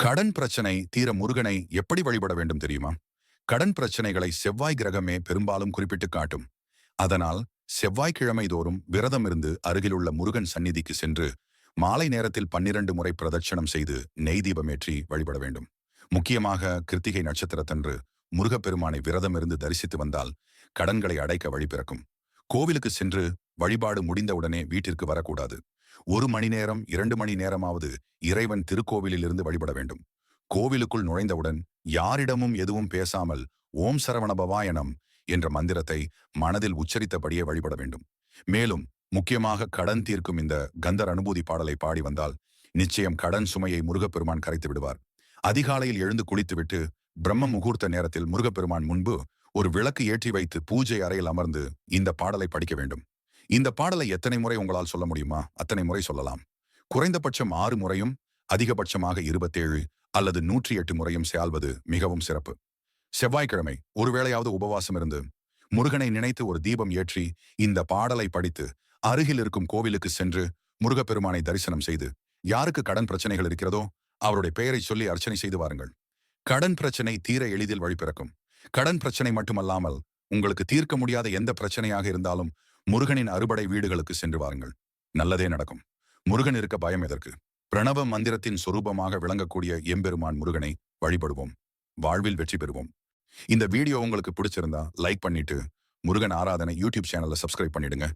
கடன் பிரச்சனை தீர முருகனை எப்படி வழிபட வேண்டும் தெரியுமா? கடன் பிரச்சனைகளை செவ்வாய் கிரகமே பெரும்பாலும் குறிப்பிட்டு காட்டும். அதனால் செவ்வாய்க்கிழமை தோறும் விரதம் இருந்து அருகிலுள்ள முருகன் சந்நிதிக்கு சென்று மாலை நேரத்தில் பன்னிரண்டு முறை பிரதட்சணம் செய்து நெய் தீபமேற்றி வழிபட வேண்டும். முக்கியமாக கிருத்திகை நட்சத்திரத்தன்று முருகப்பெருமானை விரதம் இருந்து தரிசித்து வந்தால் கடன்களை அடைக்க வழி பிறக்கும். கோவிலுக்கு சென்று வழிபாடு முடிந்தவுடனே வீட்டிற்கு வரக்கூடாது. ஒரு மணி நேரம் இரண்டு மணி நேரமாவது இறைவன் திருக்கோவிலில் இருந்து வழிபட வேண்டும். கோவிலுக்குள் நுழைந்தவுடன் யாரிடமும் எதுவும் பேசாமல் ஓம் சரவணபவாயனம் என்ற மந்திரத்தை மனதில் உச்சரித்தபடியே வழிபட வேண்டும். மேலும் முக்கியமாக கடன் தீர்க்கும் இந்த கந்தர் அனுபூதி பாடலை பாடி வந்தால் நிச்சயம் கடன் சுமையை முருகப்பெருமான் கரைத்து விடுவார். அதிகாலையில் எழுந்து குளித்துவிட்டு பிரம்ம முகூர்த்த நேரத்தில் முருகப்பெருமான் முன்பு ஒரு விளக்கு ஏற்றி வைத்து பூஜை அறையில் அமர்ந்து இந்த பாடலை படிக்க வேண்டும். இந்த பாடலை எத்தனை முறை உங்களால் சொல்ல முடியுமா? அத்தனை முறை சொல்லலாம். குறைந்தபட்சம் ஆறு முறையும் அதிகபட்சமாக இருபத்தேழு அல்லது நூற்றி எட்டு முறையும் செயல்வது மிகவும் சிறப்பு. செவ்வாய்க்கிழமை ஒருவேளையாவது உபவாசம் இருந்து முருகனை நினைத்து ஒரு தீபம் ஏற்றி இந்த பாடலை படித்து அருகில் இருக்கும் கோவிலுக்கு சென்று முருகப்பெருமானை தரிசனம் செய்து யாருக்கு கடன் பிரச்சனைகள் இருக்கிறதோ அவருடைய பெயரை சொல்லி அர்ச்சனை செய்து வாருங்கள். கடன் பிரச்சனை தீர எளிதில் வழிபிறக்கும் கடன் பிரச்சனை மட்டுமல்லாமல் உங்களுக்கு தீர்க்க முடியாத எந்த பிரச்சனையாக இருந்தாலும் முருகனின் அறுபடை வீடுகளுக்கு சென்று வாருங்கள். நல்லதே நடக்கும். முருகன் இருக்க பயம் எதற்கு? பிரணவ மந்திரத்தின் சொரூபமாக விளங்கக்கூடிய எம்பெருமான் முருகனை வழிபடுவோம். வாழ்வில் வெற்றி பெறுவோம். இந்த வீடியோ உங்களுக்கு பிடிச்சிருந்தா லைக் பண்ணிட்டு முருகன் ஆராதனை யூடியூப் சேனல்ல சப்ஸ்கிரைப் பண்ணிடுங்க.